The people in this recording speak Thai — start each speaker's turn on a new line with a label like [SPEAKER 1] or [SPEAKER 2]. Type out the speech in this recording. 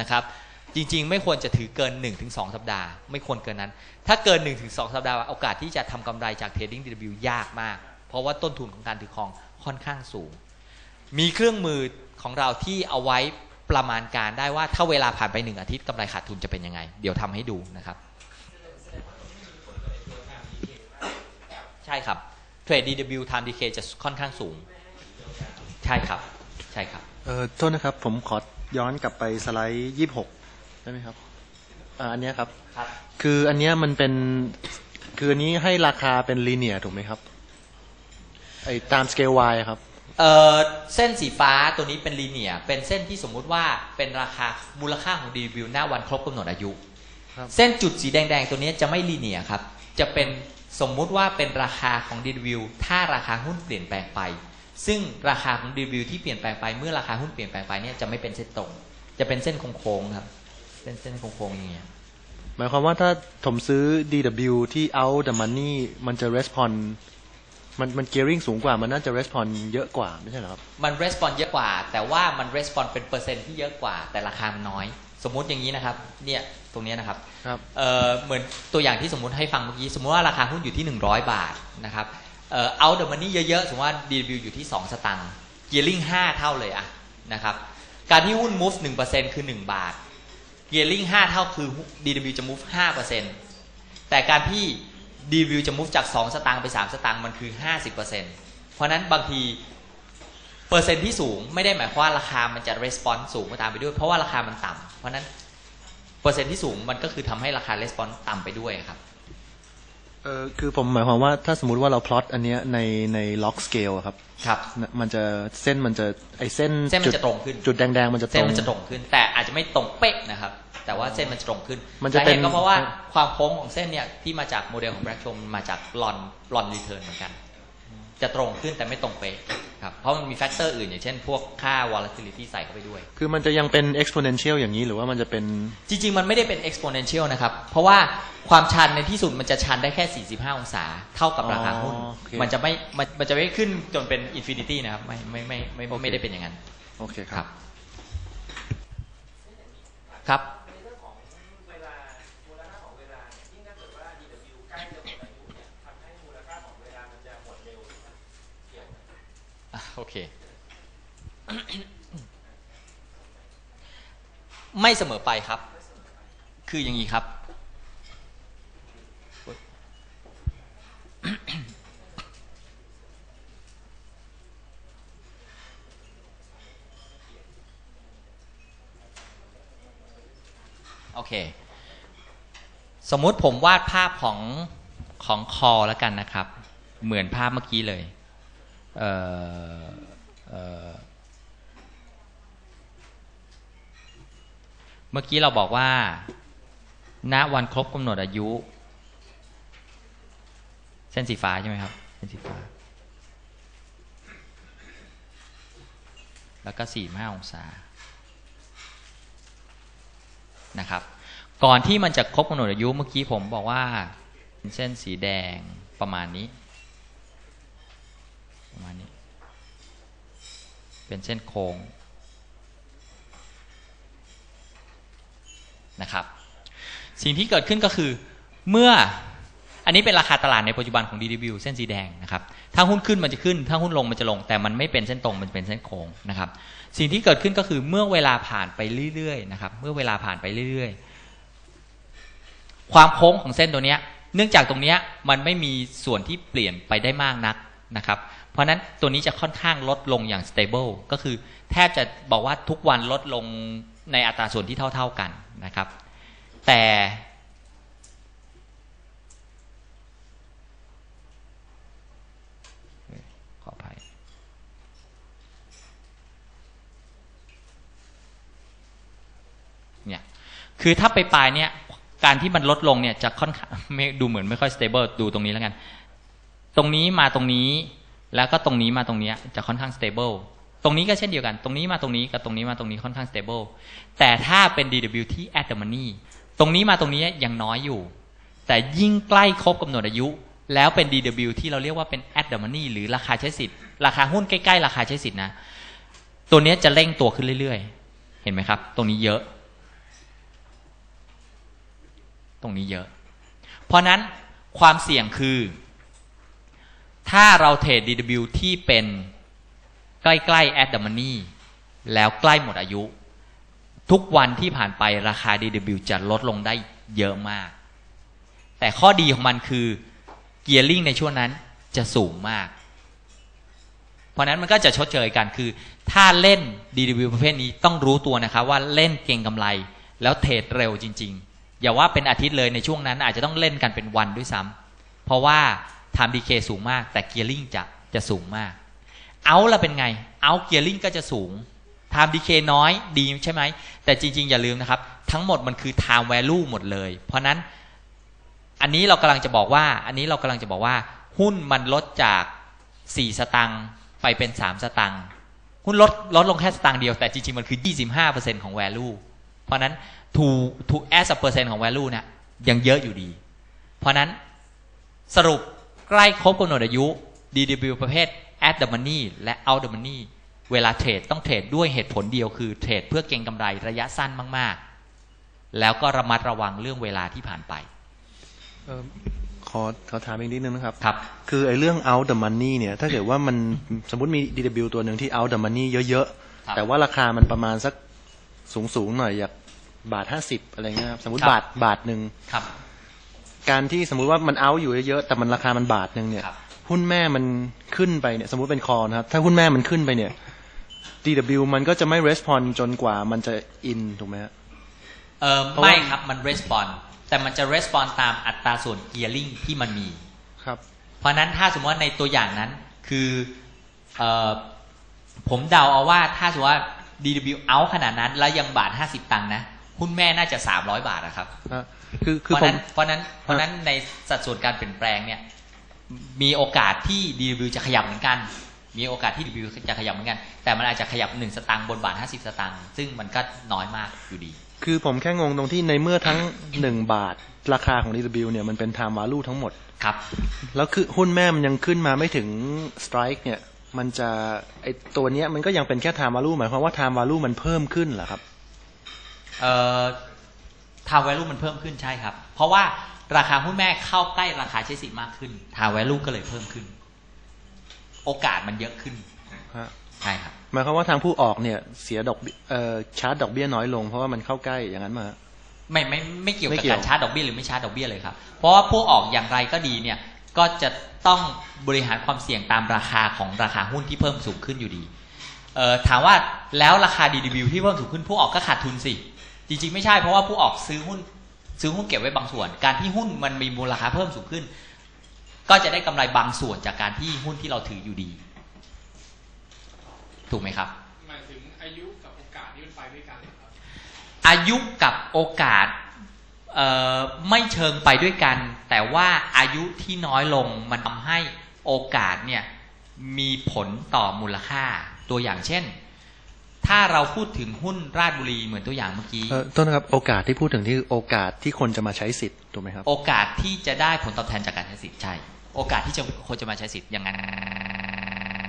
[SPEAKER 1] นะครับ จริง ๆ ไม่ควรจะถือเกิน 1-2 สัปดาห์ ไม่ควรเกินนั้น ถ้าเกิน 1-2 สัปดาห์โอกาสที่จะทำกำไรจาก Trading DW ยากมาก เพราะว่าต้นทุนของการถือครองค่อนข้างสูง มีเครื่องมือของเราที่เอาไว้ประมาณการได้ว่าถ้าเวลาผ่านไปหนึ่งอาทิตย์กำไรขาดทุนจะเป็นยังไง เดี๋ยวทำให้ดูนะครับ ใช่ครับเทรด DW time decay จะค่อนข้างสูง ใช่ครับ ใช่ครับ
[SPEAKER 2] เออโทษนะครับ ผมขอ ย้อนกลับไปสไลด์ยี่หกได้ไหมครับอ่าอันเนี้ยครับ
[SPEAKER 1] ครับ
[SPEAKER 2] คืออันเนี้ยมันเป็น คืออันนี้ให้ราคาเป็นลีเนียถูกไหมครับ ไอตามสเกล Y อะครับ
[SPEAKER 1] เอ่อเส้นสีฟ้าตัวนี้เป็นลีเนีย เป็นเส้นที่สมมุติว่าเป็นราคามูลค่าของ DW หน้าวันครบกำหนดอายุ
[SPEAKER 2] ครับ
[SPEAKER 1] เส้นจุดสีแดงๆ ตัวนี้จะไม่ลีเนียครับ จะเป็นสมมุติว่าเป็นราคาของ DW ถ้าราคาหุ้นเปลี่ยนแปลงไป ซึ่งราคาของ DW ที่เปลี่ยนแปลงไปเมื่อราคาหุ้นเปลี่ยนแปลงไปเนี่ยจะไม่เป็นเส้นตรง จะเป็นเส้นโค้งๆครับเส้นเส้นโค้งๆอย่างเงี้ย
[SPEAKER 2] หมายความว่าถ้าผมซื้อ DW ที่ out the money มันจะ respond มันมัน gearing สูงกว่ามันน่าจะ respond เยอะกว่าไม่ใช่เหรอครับ
[SPEAKER 1] มัน response เยอะกว่า แต่ว่ามัน response เป็นเปอร์เซ็นต์ที่เยอะกว่า แต่ราคามันน้อย สมมุติอย่างนี้นะครับ เนี่ยตรงเนี้ยนะครับ
[SPEAKER 2] ครับ
[SPEAKER 1] เอ่อเหมือนตัวอย่างที่สมมุติให้ฟังเมื่อกี้ สมมุติว่าราคาหุ้นอยู่ที่ 100 บาทนะครับ เออเอาเดอร์มันนี่เยอะๆ สมมติว่า DW อยู่ที่ 2 สตังค์ gearing 5 เท่าเลยอะนะครับ การที่หุ้น move 1%คือ 1 บาท gearing 5 เท่าคือ DW จะ move 5%แต่การที่ DW จะ move จาก 2 สตางค์ไป 3 สตางค์มันคือ 50%เพราะฉะนั้นบางทีเปอร์เซ็นต์ที่สูงไม่ได้หมายความว่าราคามันจะ response สูงมาตามไปด้วย เพราะว่าราคามันต่ำเพราะฉะนั้นเปอร์เซ็นต์ที่สูงมันก็คือทำให้ราคา response ต่ำไปด้วยครับ
[SPEAKER 2] เออคือผมหมายความว่าถ้าสมมุติว่าเรา plot อันเนี้ยในใน log scale อะครับ
[SPEAKER 1] ครับ
[SPEAKER 2] นะมันจะเส้นมันจะไอเส้น
[SPEAKER 1] เส้นมัน
[SPEAKER 2] จุด
[SPEAKER 1] จะตรงขึ้น
[SPEAKER 2] จุดแดงๆมันจะตรง
[SPEAKER 1] เส้นมันจะตรงขึ้น แต่อาจจะไม่ตรงเป๊ะนะครับ แต่ว่าเส้นมันจะตรงขึ้น
[SPEAKER 2] มันจะเป็น
[SPEAKER 1] สาหตุก็เพราะว่าความโค้งของเส้นเนี่ยที่มาจากโมเดลของแบล็กชมมาจากลอนลอนรีเทิร์นเหมือนกัน จะตรงขึ้นแต่ไม่ตรงเป๊ะ ครับเพราะมันมีแฟกเตอร์อื่น อย่างเช่นพวกค่า volatility ใส่เข้าไปด้วย
[SPEAKER 2] คือมันจะยังเป็น exponential อย่างนี้หรือว่ามันจะเป็น
[SPEAKER 1] จริง ๆ มันไม่ได้เป็น exponential นะครับ เพราะว่าความชันในที่สุดมันจะชันได้แค่ 45 องศา เท่ากับราคาหุ้น
[SPEAKER 2] อ๋อโอเค
[SPEAKER 1] มันจะไม่มันมันจะไม่ขึ้นจนเป็น infinity นะครับ ไม่ไม่ไม่ไม่ไม่ไม่ได้เป็นอย่างนั้น
[SPEAKER 2] โอเคค
[SPEAKER 1] ค
[SPEAKER 2] รั
[SPEAKER 1] รับบครับ
[SPEAKER 3] อะ
[SPEAKER 1] โอเค ไม่เสมอไปครับ คืออย่างนี้ครับ โอเค สมมุติผมวาดภาพของของคอแล้วกันนะครับ เหมือนภาพเมื่อกี้เลย เมื่อกี้เราบอกว่า ณวันครบกำหนดอายุ เส้นสีฟ้าใช่ไหมครับ เส้นสีฟ้า แล้วก็สี่ห้าองศานะครับ ก่อนที่มันจะครบกำหนดอายุเมื่อกี้ผมบอกว่าเป็นเส้นสีแดงประมาณนี้ ประมาณนี้ เป็นเส้นโค้งนะครับ สิ่งที่เกิดขึ้นก็คือเมื่ออันนี้เป็นราคาตลาดในปัจจุบันของ DW เส้นสีแดงนะครับถ้าหุ้นขึ้นมันจะขึ้น ถ้าหุ้นลงมันจะลง แต่มันไม่เป็นเส้นตรงมันเป็นเส้นโค้งนะครับ สิ่งที่เกิดขึ้นก็คือเมื่อเวลาผ่านไปเรื่อยๆนะครับเมื่อเวลาผ่านไปเรื่อยๆ ความโค้งของเส้นตัวเนี้ยเนื่องจากตรงเนี้ยมันไม่มีส่วนที่เปลี่ยนไปได้มากนักนะครับ เพราะฉะนั้นตัวนี้จะค่อนข้างลดลงอย่าง stable ก็คือแทบจะบอกว่าทุกวันลดลงในอัตราส่วนที่เท่า ๆกันนะครับ แต่ขออภัยเนี่ยคือถ้าไปปลายเนี่ยการที่มันลดลงเนี่ยจะค่อนข้างดูเหมือนไม่ค่อย stable ดูตรงนี้แล้วกัน ตรงนี้มาตรงนี้ แล้วก็ตรงนี้มาตรงนี้จะค่อนข้าง stable ตรงนี้ก็เช่นเดียวกัน ตรงนี้มาตรงนี้กับตรงนี้มาตรงนี้ค่อนข้าง stable แต่ถ้าเป็น DW ที่ at the money ตรงนี้มาตรงนี้ยังน้อยอยู่ แต่ยิ่งใกล้ครบกำหนดอายุ แล้วเป็น DW ที่เราเรียกว่าเป็น at the money หรือราคาใช้สิทธิ์ราคาหุ้นใกล้ๆ ราคาใช้สิทธิ์นะ ตัวนี้จะเร่งตัวขึ้นเรื่อยๆ เห็นไหมครับ ตรงนี้เยอะ ตรงนี้เยอะ เพราะนั้นความเสี่ยงคือ ถ้าเราเทรด DW ที่เป็นใกล้ๆ at the money แล้วใกล้หมดอายุ ทุกวันที่ผ่านไปราคา DW จะลดลงได้เยอะมาก แต่ข้อดีของมันคือเกียร์ลิงในช่วงนั้นจะสูงมาก เพราะนั้นมันก็จะชดเชยกันคือ ถ้าเล่น DW ประเภทนี้ต้องรู้ตัวนะครับว่าเล่นเก่งกำไร แล้วเทรดเร็วจริง ๆ อย่าว่าเป็นอาทิตย์เลยในช่วงนั้นอาจจะต้องเล่นกันเป็นวันด้วยซ้ำเพราะว่า time decay สูงมาก แต่เกียร์ลิงจะจะสูงมากเอาละเป็นไงเอาเกียร์ลิงก็จะสูง time decay น้อยดีใช่ไหม แต่จริง ๆ อย่าลืมนะครับ ทั้งหมดมันคือ time value หมดเลย เพราะนั้นอันนี้เรากำลังจะบอกว่า อันนี้เรากำลังจะบอกว่า หุ้นมันลดจาก4สตังค์ไปเป็น3สตังค์หุ้นลดลดลงแค่สตางค์เดียวแต่จริง ๆ มันคือ 25%ของ value เพราะนั้น to to as a percent ของ value เนี่ยยังเยอะอยู่ดี เพราะนั้นสรุป ใกล้ครบกำหนดอายุ DW ประเภท at the money และ out the money เวลาเทรดต้องเทรดด้วยเหตุผลเดียวคือเทรดเพื่อเก็งกำไรระยะสั้นมาก ๆ แล้วก็ระมัดระวังเรื่องเวลาที่ผ่านไป
[SPEAKER 2] เอ่อขอขอถามอีกนิดนึงนะครับ
[SPEAKER 1] ครับ
[SPEAKER 2] คือไอ้เรื่อง out the money เนี่ย ถ้าเกิดว่ามันสมมติมี DW ตัวหนึ่งที่ out the money เยอะ
[SPEAKER 1] ครับ
[SPEAKER 2] ๆแต่ว่าราคามันประมาณสักสูงๆหน่อยอยากบาทห้าสิบอะไรเงี้ยครับสมมติ
[SPEAKER 1] ครับ
[SPEAKER 2] บาทบาทหนึ่ง
[SPEAKER 1] ครับ
[SPEAKER 2] การที่สมมุติว่ามัน out อยู่เยอะๆแต่มันราคามันบาทหนึ่งเนี่ย
[SPEAKER 1] ครับ
[SPEAKER 2] หุ้นแม่มันขึ้นไปเนี่ย สมมติเป็นคอนะครับ ถ้าหุ้นแม่มันขึ้นไปเนี่ย DW มันก็จะไม่ respond จนกว่ามันจะ in ถูกไหมฮะ
[SPEAKER 1] เออ
[SPEAKER 2] เพราะว่า
[SPEAKER 1] ไม่ครับมัน respond แต่มันจะ respond ตามอัตราส่วน gearing ที่มันมี
[SPEAKER 2] ครับ
[SPEAKER 1] เพราะฉะนั้นถ้าสมมติว่าในตัวอย่างนั้นคือเออผมเดาเอาว่าถ้าสมมติว่า DW out ขนาดนั้น แล้วยังบาท 50 ตังค์นะ หุ้นแม่น่าจะ300บาทนะครับ
[SPEAKER 2] ฮะคือ
[SPEAKER 1] เพ
[SPEAKER 2] คือ
[SPEAKER 1] ราะ
[SPEAKER 2] ผ
[SPEAKER 1] นั้
[SPEAKER 2] ม
[SPEAKER 1] นเพราะนั้นเพราะนั้นในสัดส่วนการเปลี่ยนแปลงเนี่ยมีโอกาสที่ DW จะขยับเหมือนกัน มีโอกาสที่ DW จะขยับเหมือนกัน แต่มันอาจจะขยับ1สตางค์บนบาท50สตางค์ซึ่งมันก็น้อยมากอยู่ดี
[SPEAKER 2] คือผมแค่งงตรงที่ในเมื่อทั้งหนึ่งบาท ราคาของ DW เนี่ยมันเป็น time value ทั้งหมด
[SPEAKER 1] ครับ
[SPEAKER 2] แล้วคือหุ้นแม่มันยังขึ้นมาไม่ถึง strike เนี่ย มันจะไอตัวเนี้ยมันก็ยังเป็นแค่ time value หมายความว่า time value มันเพิ่มขึ้นเหรอครับ
[SPEAKER 1] เอ่อ ทาวเวลูมันเพิ่มขึ้นใช่ครับ เพราะว่าราคาหุ้นแม่เข้าใกล้ราคาใช้สิทธิ์มากขึ้นทาวเวลูก็เลยเพิ่มขึ้น โอกาสมันเยอะขึ้น
[SPEAKER 2] ฮะ
[SPEAKER 1] ใช่ครับ
[SPEAKER 2] หมายความว่าทางผู้ออกเนี่ย เสียดอกเบี้ยเอ่อชาร์จดอกเบี้ยน้อยลง เพราะว่ามันเข้าใกล้อย่างนั้นมา
[SPEAKER 1] ไม่ไม่ไม่เกี่ยว
[SPEAKER 2] ไม่
[SPEAKER 1] กับ
[SPEAKER 2] เกี่ยว
[SPEAKER 1] การชาร์จดอกเบี้ยหรือไม่ชาร์จดอกเบี้ยเลยครับ เพราะว่าผู้ออกอย่างไรก็ดีเนี่ย ก็จะต้องบริหารความเสี่ยงตามราคาของราคาหุ้นที่เพิ่มสูงขึ้นอยู่ดีเอ่อถามว่าแล้วราคา DW ที่เพิ่มสูงขึ้นผู้ออกก็ขาดทุนสิ จริงๆไม่ใช่เพราะว่าผู้ออกซื้อหุ้น ซื้อหุ้นเก็บไว้บางส่วน การที่หุ้นมันมีมูลค่าเพิ่มสูงขึ้น ก็จะได้กำไรบางส่วนจากการที่หุ้นที่เราถืออยู่ดี ถูกไหมครับ
[SPEAKER 4] หมายถึงอายุกับโอกาสที่มันไปด้วยกันเหรอครับ
[SPEAKER 1] อายุกับโอกาสเอ่อไม่เชิงไปด้วยกัน แต่ว่าอายุที่น้อยลงมันทำให้โอกาสเนี่ยมีผลต่อมูลค่าตัวอย่างเช่น ถ้าเราพูดถึงหุ้นราชบุรีเหมือนตัวอย่างเมื่อกี้
[SPEAKER 2] เออต้นนะครับโอกาสที่พูดถึงที่โอกาสที่คนจะมาใช้สิทธิ์ถูกไหมครับ
[SPEAKER 1] โอกาสที่จะได้ผลตอบแทนจากการใช้สิทธิ์ใช่ โอกาสที่จะคนจะมาใช้สิทธิ์อย่างนั้น